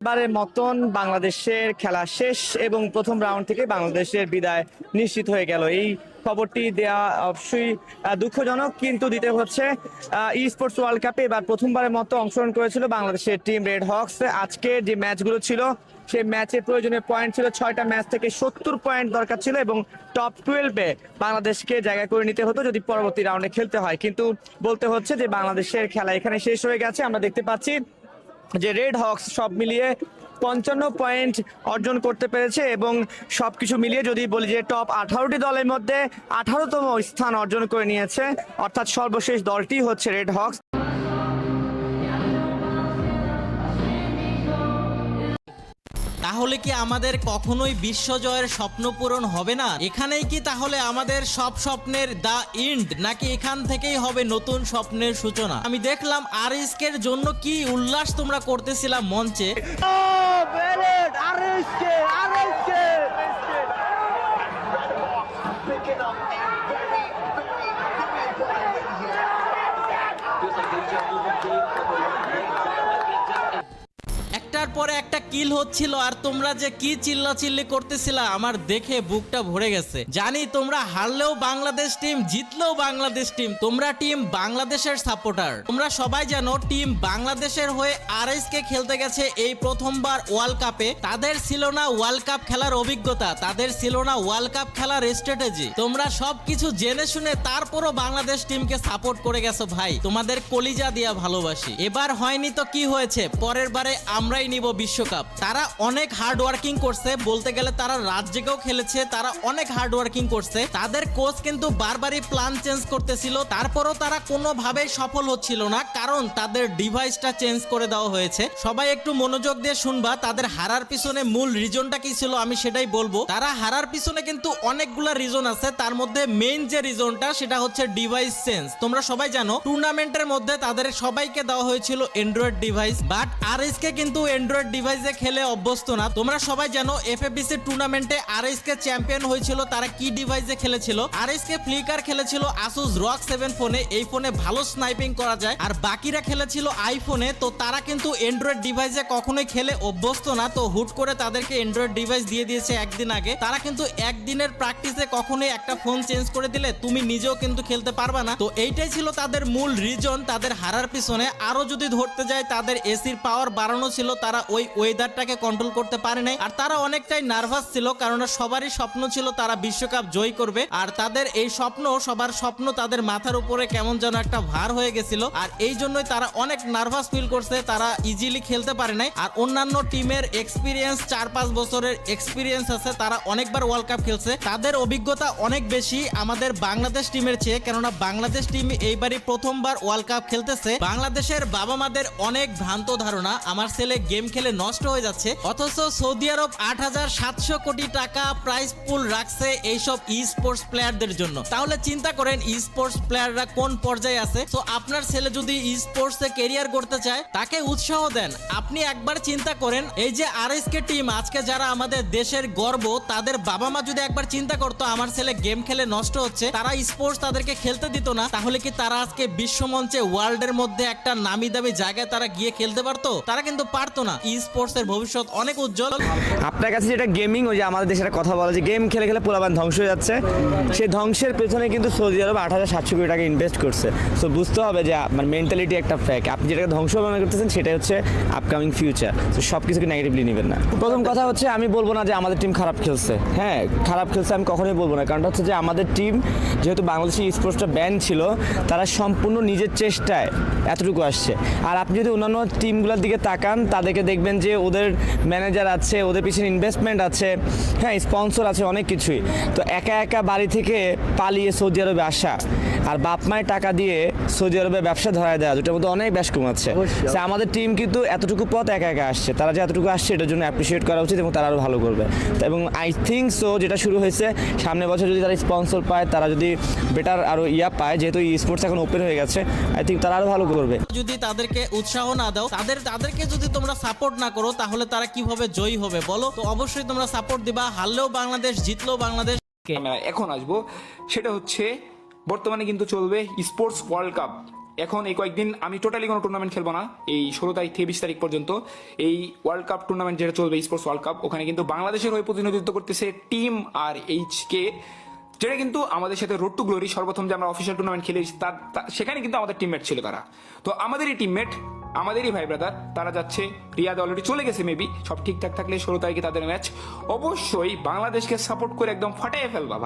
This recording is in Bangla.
বারের মতন বাংলাদেশের খেলা শেষ এবং প্রথম রাউন্ড থেকে বাংলাদেশের বিদায় নিশ্চিত হয়ে গেল। এই খবরটি দেয়া অবশ্যই দুঃখজনক, কিন্তু দিতে হচ্ছে ই স্পোর্টস ওয়ার্ল্ড কাপে এবার প্রথমবারের মতো অংশগ্রহণ করেছিল বাংলাদেশের টিম রেড হকস আজকে যে ম্যাচগুলো ছিল, সেই ম্যাচের প্রয়োজনীয় পয়েন্ট ছিল ছয়টা ম্যাচ থেকে সত্তর পয়েন্ট দরকার ছিল এবং টপ টুয়েলভে বাংলাদেশকে জায়গা করে নিতে হতো যদি পরবর্তী রাউন্ডে খেলতে হয়। কিন্তু বলতে হচ্ছে যে বাংলাদেশের খেলা এখানে শেষ হয়ে গেছে। আমরা দেখতে পাচ্ছি যে রেড হকস সব মিলিয়ে পঞ্চান্ন পয়েন্ট অর্জন করতে পেরেছে এবং সবকিছু মিলিয়ে যদি বলি যে টপ আঠারোটি দলের মধ্যে আঠারোতম স্থান অর্জন করে নিয়েছে, অর্থাৎ সর্বশেষ দলটি হচ্ছে রেড হকস তাহলে কি আমাদের কখনোই বিশ্বজয়ের স্বপ্ন পূরণ হবে না? এখানেই কি তাহলে আমাদের সব স্বপ্নের দা ইন্ড নাকি এখান থেকেই হবে নতুন স্বপ্নের সূচনা? আমি দেখলাম আর এর জন্য কি উল্লাস তোমরা করতেছিলাম মঞ্চে। একটার পরে একটা কিল হচ্ছিল আর তোমরা যে কি চিল্লা চিল্লি করতেছিলা, আমার দেখে বুকটা ভরে গেছে। জানি তোমরা হারলেও বাংলাদেশ টিম জিতলেও বাংলাদেশ টিম তোমরা টিম বাংলাদেশের সাপোর্টার তোমরা সবাই জানো টিম বাংলাদেশের হয়ে আর কে খেলতে গেছে এই প্রথমবার ওয়ার্ল্ড কাপে তাদের ছিল না ওয়ার্ল্ড কাপ খেলার অভিজ্ঞতা, তাদের ছিল না ওয়ার্ল্ড কাপ খেলার স্ট্র্যাটেজি তোমরা সবকিছু জেনে শুনে তারপরও বাংলাদেশ টিমকে সাপোর্ট করে গেছো ভাই। তোমাদের কলিজা দিয়া ভালোবাসি। এবার হয়নি তো কি হয়েছে, পরের বারে আমরাই নিব বিশ্বকাপ। তারা অনেক হার্ড ওয়ার্কিং করছে, বলতে গেলে তারা রাত জেগেও খেলেছে, তারা অনেক হার্ড ওয়ার্কিং করছে। তাদের কোচ কিন্তু বারবারই প্ল্যান চেঞ্জ করতেছিল, তারপরও তারা কোনোভাবেই সফল হচ্ছিল না, কারণ তাদের ডিভাইসটা চেঞ্জ করে দেওয়া হয়েছে। সবাই একটু মনোযোগ দিয়ে শুনবা, তাদের হারার পিছনে মূল রিজনটা কি ছিল আমি সেটাই বলব। তারা হারার পিছনে কিন্তু অনেকগুলা রিজন আছে, তার মধ্যে মেইন যে রিজনটা সেটা হচ্ছে ডিভাইস চেঞ্জ তোমরা সবাই জানো টুর্নামেন্টের মধ্যে তাদের সবাইকে দেওয়া হয়েছিল অ্যান্ড্রয়েড ডিভাইস বাট আর কিন্তু অ্যান্ড্রয়েড ডিভাইসে খেলে অভ্যস্ত না, তোমরা সবাই জানো এফএফবিসি টুর্নামেন্টে আর কে চ্যাম্পিয়ন হয়েছিল, তারা কি ডিভাইসে খেলেছিল? আর কে ফ্লিকার খেলেছিল আসুস রক সেভেন ফোনে এই ফোনে ভালো স্নাইপিং করা যায়। আর বাকিরা খেলেছিল আইফোনে তো তারা কিন্তু অ্যান্ড্রয়েড ডিভাইসে কখনোই খেলে অভ্যস্ত না, তো হুট করে তাদেরকে অ্যান্ড্রয়েড ডিভাইস দিয়ে দিয়েছে একদিন আগে। তারা কিন্তু একদিনের প্র্যাকটিসে কখনোই একটা ফোন চেঞ্জ করে দিলে, তুমি নিজেও কিন্তু খেলতে পারবা না। তো এইটাই ছিল তাদের মূল রিজন তাদের হারার পিছনে। আরও যদি ধরতে যায় তাদের এসির পাওয়ার বাড়ানো ছিল, তারা ওই ওয়েদারটাকে কন্ট্রোল করতে পারে নাই। আর তারা অনেকটাই নার্ভাস ছিল, কারণ সবারই স্বপ্ন ছিল তারা বিশ্বকাপ জয় করবে। আর তাদের এই স্বপ্ন, সবার স্বপ্ন তাদের মাথার উপরে কেমন যেন একটা ভার হয়ে গেছিল। আর এই জন্যই তারা অনেক নার্ভাস ফিল করছে, তারা ইজিলি খেলতে পারে নাই। আর অন্যান্য টিমের এক্সপিরিয়েন্স চার পাঁচ বছরের এক্সপিরিয়েন্স আছে, তারা অনেকবার ওয়ার্ল্ড কাপ খেলছে। তাদের অভিজ্ঞতা অনেক বেশি আমাদের বাংলাদেশ টিমের চেয়ে, কেননা বাংলাদেশ টিম এইবারই প্রথমবার ওয়ার্ল্ড কাপ খেলতেছে। বাংলাদেশের বাবা মাদের অনেক ভ্রান্ত ধারণা, আমার ছেলে গেম খেলে নষ্ট হয়ে যাচ্ছে। অথচ সৌদি আরব আট হাজার সাতশো কোটি টাকা প্রাইস পুল রাখছে এইসব ই স্পোর্টস প্লেয়ারদের জন্য। তাহলে চিন্তা করেন ই স্পোর্টস প্লেয়াররা কোন পর্যায়ে আছে? তো আপনার ছেলে যদি ই স্পোর্টস এ কেরিয়ার করতে চায়, তাকে উৎসাহ দেন। আপনি একবার চিন্তা করেন, এই যে আর টিম আজকে যারা আমাদের দেশের গর্ব, তাদের বাবা মা যদি একবার চিন্তা করতো, আমার ছেলে গেম খেলে নষ্ট হচ্ছে, তারা স্পোর্টস তাদেরকে খেলতে দিত না, তাহলে কি তারা আজকে বিশ্বমঞ্চে ওয়ার্ল্ডের মধ্যে একটা নামি দামি জায়গায় তারা গিয়ে খেলতে পারতো? তারা কিন্তু পারতো না। ই স্পোর্টস এর ভবিষ্যৎ অনেক উজ্জ্বল। আপনার কাছে যেটা গেমিং ওই যে আমাদের দেশের কথা বলা যে গেম খেলে খেলে পোলাবান ধ্বংস হয়ে যাচ্ছে। সেই ধ্বংসের পেছনে কিন্তু সৌদি আরব আট হাজার সাতশো কোটি টাকা ইনভেস্ট করছে। সো বুঝতে হবে যে মানে মেন্টালিটি একটা ফ্যাক্ট আপনি যেটাকে ধ্বংস মনে করতেছেন, সেটাই হচ্ছে আপকামিং ফিউচার তো সব কিছুকে নেগেটিভলি নেবেন না। প্রথম কথা হচ্ছে, আমি বলব না যে আমাদের টিম খারাপ খেলছে। হ্যাঁ খারাপ খেলছে আমি কখনোই বলব না। কারণটা হচ্ছে যে, আমাদের টিম যেহেতু বাংলাদেশি স্পোর্টসটা ব্যান ছিল, তারা সম্পূর্ণ নিজের চেষ্টায় এতটুকু আসছে। আর আপনি যদি অন্যান্য টিমগুলোর দিকে তাকান, তাদেরকে দেখবেন যে ওদের ম্যানেজার আছে, ওদের পিছনে ইনভেস্টমেন্ট আছে হ্যাঁ স্পন্সর আছে, অনেক কিছুই। তো একা একা বাড়ি থেকে পালিয়ে সৌদি আরবে আসা আর বাপ মায়ের টাকা দিয়ে সৌদি আরবে ব্যবসা ধরায় দেওয়া দুটোর মধ্যে অনেক বেশ কমাচ্ছে। সে আমাদের টিম কিন্তু এতটুকু পথ একা একা আসছে। তারা যে এতটুকু আসছে এটার জন্য অ্যাপ্রিসিয়েট করা উচিত এবং তারা আরও ভালো করবে। এবং আই থিঙ্ক সো যেটা শুরু হয়েছে সামনের বছর যদি তারা স্পন্সর পায় তারা যদি বেটার আরও ইয়া পায় যেহেতু ই স্পোর্টস এখন ওপেন হয়ে গেছে আই থিঙ্ক তারা আরও ভালো করবে। যদি তাদেরকে উৎসাহ না দাও তাদের তাদেরকে যদি তোমরা সাপোর্ট না করো তাহলে তারা কীভাবে জয়ী হবে বলো? তো অবশ্যই তোমরা সাপোর্ট দিবা। হারলেও বাংলাদেশ জিতলেও বাংলাদেশ। এখন আসব সেটা হচ্ছে বর্তমানে কিন্তু চলবে স্পোর্টস ওয়ার্ল্ড কাপ এখন এই কয়েকদিন আমি টোটালি কোনো টুর্নামেন্ট খেলব না। এই ষোলো তারিখ থেকে বিশ তারিখ পর্যন্ত এই ওয়ার্ল্ড কাপ টুর্নামেন্ট যেটা চলবে স্পোর্টস ওয়ার্ল্ড কাপ ওখানে কিন্তু বাংলাদেশের হয়ে প্রতিনিধিত্ব করতেছে টিম আর এইচ কে যেটা কিন্তু আমাদের সাথে রোড টু গ্লোরি সর্বপ্রথম যে আমরা অফিসিয়াল টুর্নামেন্ট খেলেছি তার সেখানে কিন্তু আমাদের টিমমেট ছিল তারা। তো আমাদেরই টিমমেট আমাদেরই ভাই ব্রাদার তারা যাচ্ছে রিয়াদ অলরেডি চলে গেছে মেবি সব ঠিকঠাক থাকলে ষোলো তারিখে তাদের ম্যাচ অবশ্যই বাংলাদেশকে সাপোর্ট করে একদম ফাটাই ফেলবা ভাই।